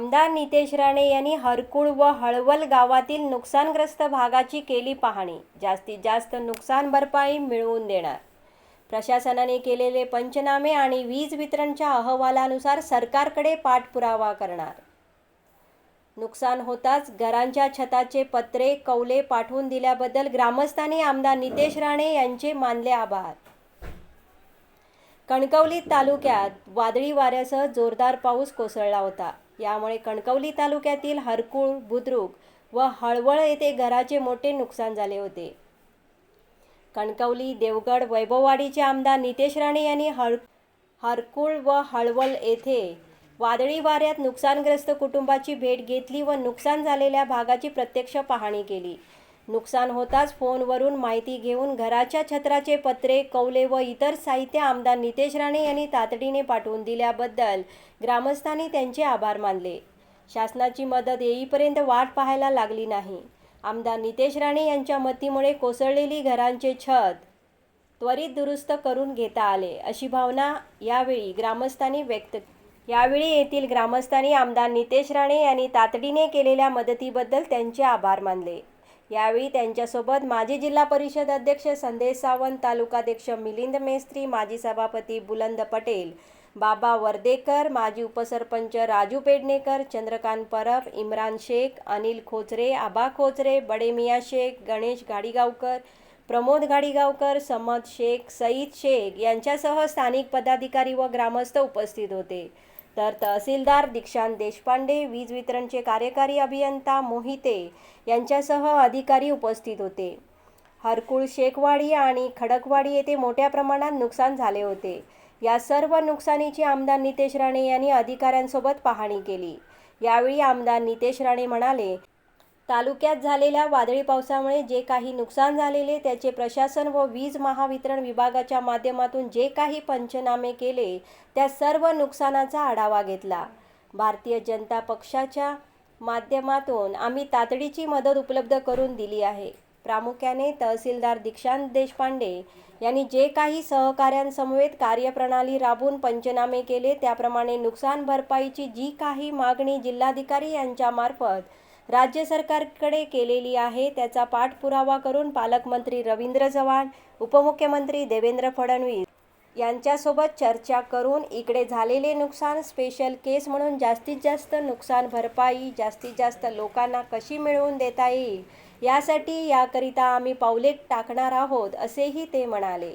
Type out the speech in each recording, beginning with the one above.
आमदार नितेश राणे यांनी हरकुळ व हळवल गावातील नुकसानग्रस्त भागाची केली पाहणी. जास्तीत जास्त नुकसान भरपाई मिळवून देणार. प्रशासनाने केलेले पंचनामे आणि वीज वितरणच्या अहवालानुसार सरकारकडे पाठपुरावा करणार. नुकसान होताच घरांच्या छताचे पत्रे कौले पाठवून दिल्याबद्दल ग्रामस्थांनी आमदार नितेश राणे यांचे मानले आभार. कणकवली तालुक्यात वादळी वाऱ्यासह जोरदार पाऊस कोसळला होता. यामुळे कणकवली तालुक्यातील हरकुळ बुद्रुक व हळवळ येथे घराचे मोठे नुकसान झाले होते. कणकवली देवगड वैभववाडीचे आमदार नितेश राणे यांनी हर हरकुळ व हळवल येथे वादळी वाऱ्यात नुकसानग्रस्त कुटुंबाची भेट घेतली व नुकसान झालेल्या भागाची प्रत्यक्ष पाहणी केली. नुकसान होताच फोनवरून माहिती घेऊन घराच्या छत्राचे पत्रे कौले व इतर साहित्य आमदार नितेश राणे यांनी तातडीने पाठवून दिल्याबद्दल ग्रामस्थांनी त्यांचे आभार मानले. शासनाची मदत येईपर्यंत वाट पाहायला लागली नाही. आमदार नितेश राणे यांच्या मतीमुळे कोसळलेली घरांचे छत त्वरित दुरुस्त करून घेता आले अशी भावना यावेळी ग्रामस्थांनी व्यक्त यावेळी येथील ग्रामस्थांनी आमदार नितेश राणे यांनी तातडीने केलेल्या मदतीबद्दल त्यांचे आभार मानले. यावेळी त्यांच्यासोबत माजी जिल्हा परिषद अध्यक्ष संदेश सावंत तालुकाध्यक्ष मिलिंद मेस्त्री माजी सभापती बुलंद पटेल बाबा वर्देकर माजी उपसरपंच राजू पेडणेकर चंद्रकांत परब इम्रान शेख अनिल खोचरे आबा खोचरे बडे मिया शेख गणेश गाडीगावकर प्रमोद गाडीगावकर समद शेख सईद शेख यांच्यासह स्थानिक पदाधिकारी व ग्रामस्थ उपस्थित होते. तर तहसीलदार दीक्षांत देशपांडे वीज वितरणचे कार्यकारी अभियंता मोहिते यांच्यासह अधिकारी उपस्थित होते. हरकुळ शेखवाडी आणि खडकवाडी येथे मोठ्या प्रमाणात नुकसान झाले होते. या सर्व नुकसानीची आमदार नितेश राणे यांनी अधिकाऱ्यांसोबत पाहणी केली. यावेळी आमदार नितेश राणे म्हणाले तालुक्यात झालेल्या वादळी पावसामुळे जे काही नुकसान झालेले त्याचे प्रशासन व वीज महावितरण विभागाच्या माध्यमातून जे काही पंचनामे केले त्या सर्व नुकसानाचा आढावा घेतला. भारतीय जनता पक्षाच्या माध्यमातून आम्ही तातडीची मदत उपलब्ध करून दिली आहे. प्रामुख्याने तहसीलदार दीक्षांत देशपांडे यांनी जे काही सहकाऱ्यांसमवेत कार्यप्रणाली राबवून पंचनामे केले त्याप्रमाणे नुकसान भरपाईची जी काही मागणी जिल्हाधिकारी यांच्यामार्फत राज्य सरकारकडे केलेली आहे. त्याचा पाठपुरावा करून पालकमंत्री रवींद्र चव्हाण उपमुख्यमंत्री देवेंद्र फडणवीस यांच्यासोबत चर्चा करून इकडे झालेले नुकसान स्पेशल केस म्हणून जास्तीत जास्त नुकसान भरपाई जास्तीत जास्त लोकांना कशी मिळवून देता येईल यासाठी याकरिता आम्ही पावले टाकणार आहोत असेही ते म्हणाले.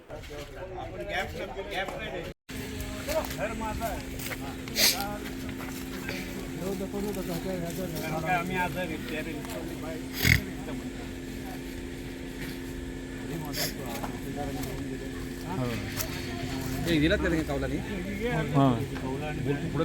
दिला त्याने कावलानी पुढे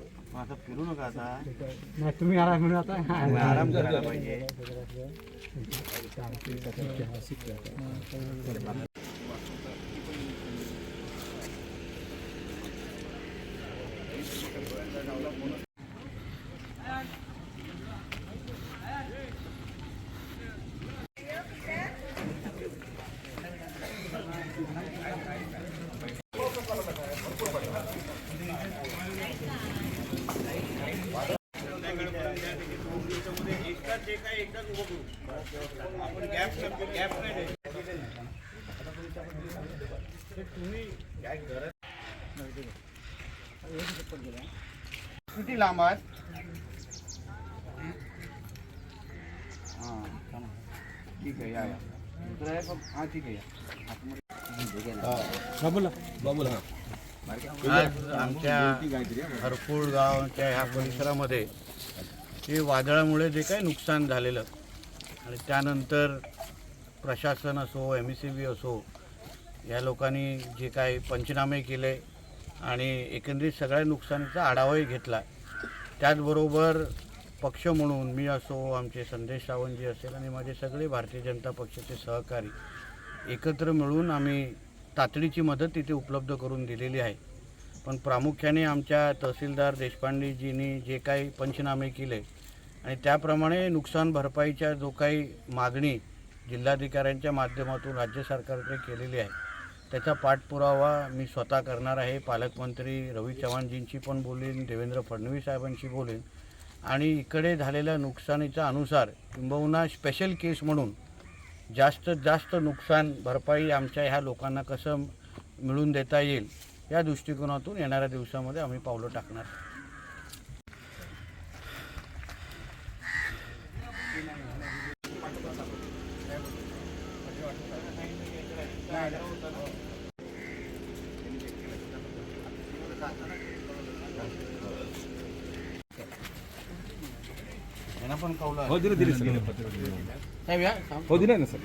असं फिरू नका आता. नाही तुम्ही आला म्हणून आता. आराम करायला पाहिजे. किती लांब आहेत? ठीक आहे या या. दुसरं आहे पण हां ठीक आहे या. आज आमच्या हरकुळ गावच्या ह्या परिसरामध्ये हे वादळामुळे जे काही नुकसान झालेलं आणि त्यानंतर प्रशासन असो एम सी बी असो या लोकांनी जे काही पंचनामे केले आणि एकंदरीत सगळ्या नुकसानीचा आढावाही घेतला. त्याचबरोबर पक्ष म्हणून मी असो आमचे संदेश सावंतजी असेल आणि माझे सगळे भारतीय जनता पक्षाचे सहकारी एकत्र मिळून आम्ही तातडीची मदत तिथे उपलब्ध करून दिलेली आहे. पण प्रामुख्याने आमच्या तहसीलदार देशपांडेजींनी जे काही पंचनामे केले आणि त्याप्रमाणे नुकसान भरपाईच्या जो काही मागणी जिल्हाधिकाऱ्यांच्या माध्यमातून राज्य सरकारकडे केलेली आहे त्याचा पाठपुरावा मी स्वतः करणार आहे. पालकमंत्री रवी चव्हाणजींशी पण बोलेन देवेंद्र फडणवीस साहेबांशी बोलेन. आणि इकडे झालेल्या नुकसानीच्या अनुसार किंबहुना स्पेशल केस म्हणून जास्तीत जास्त नुकसान भरपाई आमच्या ह्या लोकांना कसं मिळून देता येईल या दृष्टिकोनातून येणाऱ्या दिवसामध्ये आम्ही पावलं टाकणार. हो दिलं दिले सर साहेब या हो दिलं ना सर